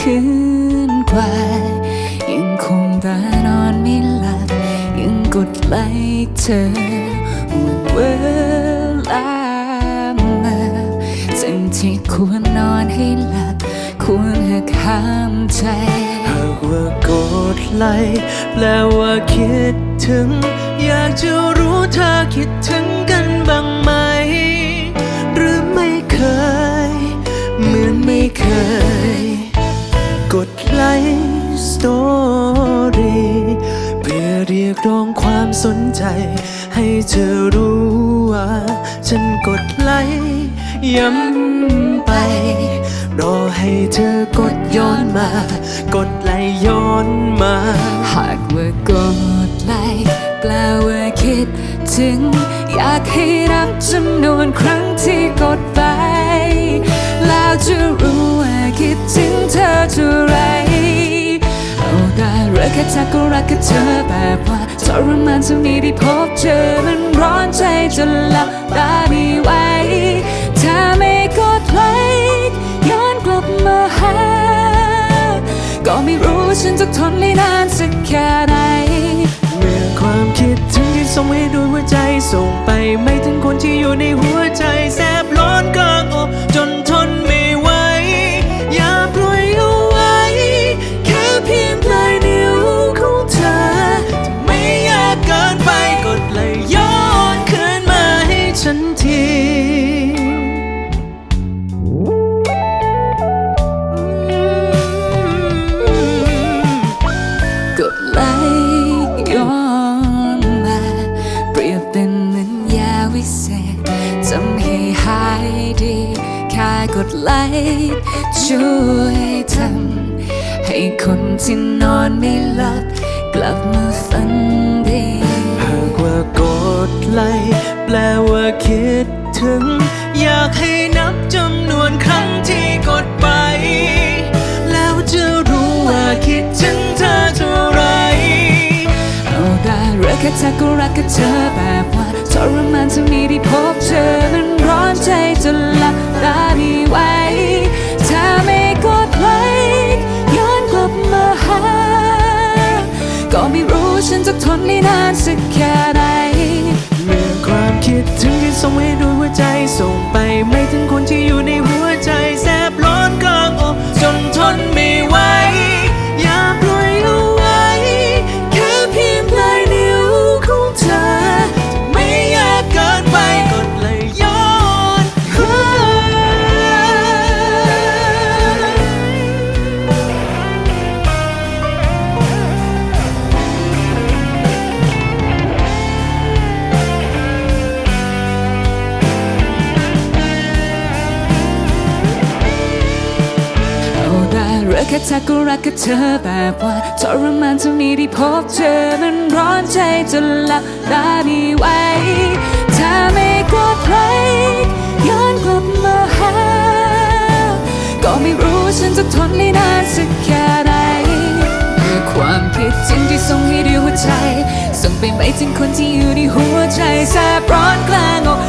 คืนกว่า ยังคงตานอนไม่หลับ ยังกดไล่เธอว่าเวลามาจึงที่ควรนอนให้หลับ ควรหักห้ามใจหากว่ากดไล่แปลว่าคิดถึง อยากจะรู้เธอคิดถึงกันบ้างไหม หรือไม่เคย เหมือนไม่เคย ดไลค์สตอรี่เพื่อเรียกร้องความสนใจ ให้เธอรู้ว่า ฉันกดไลค์ย้ำไป รอให้เธอกดย้อนมา กดไลค์ย้อนมา หากว่ากดไลค์แปลว่าคิดถึง อยากให้นับจำนวนครั้งที่กดไป ค่เธอก็รักแค่เธอแบบว่าทรมานเท่านี้ได้พบเจอมันร้อนใจจนหลับตาไม่ไหวถ้าไม่กดไลค์ย้อนกลับมาหา ก็ไม่รู้ฉันจะทนได้นานสักแค่ไหนเมื่อความคิดถึงที่ส่งให้ด้วยหัวใจส่งไปไม่ถึงคนที่อยู่ในหัว ทำให้หายดี แค่กดไลค์ช่วยทำให้คนที่นอนไม่หลับ กลับมาฝันดี หากว่ากดไลค์แปลว่าคิดถึง อยากให้นับจำนวนครั้งที่กดไป แล้วจะรู้ว่าคิดถึงเธอเท่าไรเอาได้รักแค่เธอก็รักแค่เธอแบบว่าท รมานเท่านี้ที่พบเจอมันร้อนใจจนหลับตาไม่ไหวถ้าไม่กดไลค์ย้อนกลับมาหา ก็ไม่รู้ฉันจะทนได้นานสักแค่ไหนเมื่อความคิดถึงที่ส่งให้ด้วยหัวใจส่งไปไม่ถึงคนที่ ได้รักแค่เธอก็รักแค่เธอแบบว่าทรมานเท่านี้ที่พบเจอมันร้อนใจจนหลับตาไม่ไหวถ้าไม่กดไลค์ย้อนกลับมาหา ก็ไม่รู้ฉันจะทนได้นานสักแค่ไหนเมื่อความคิดถึงที่ส่งให้ด้วยหัวใจ ส่งไปไม่ถึงคนที่อยู่ในหัวใจแสบร้อนกลางอก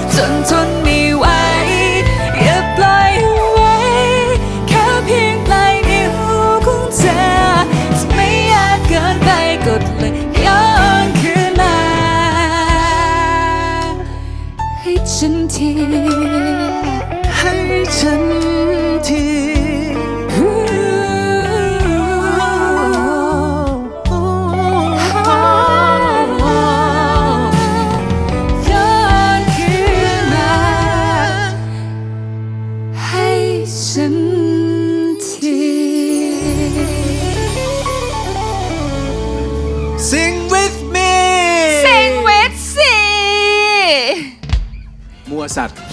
WhatsApp.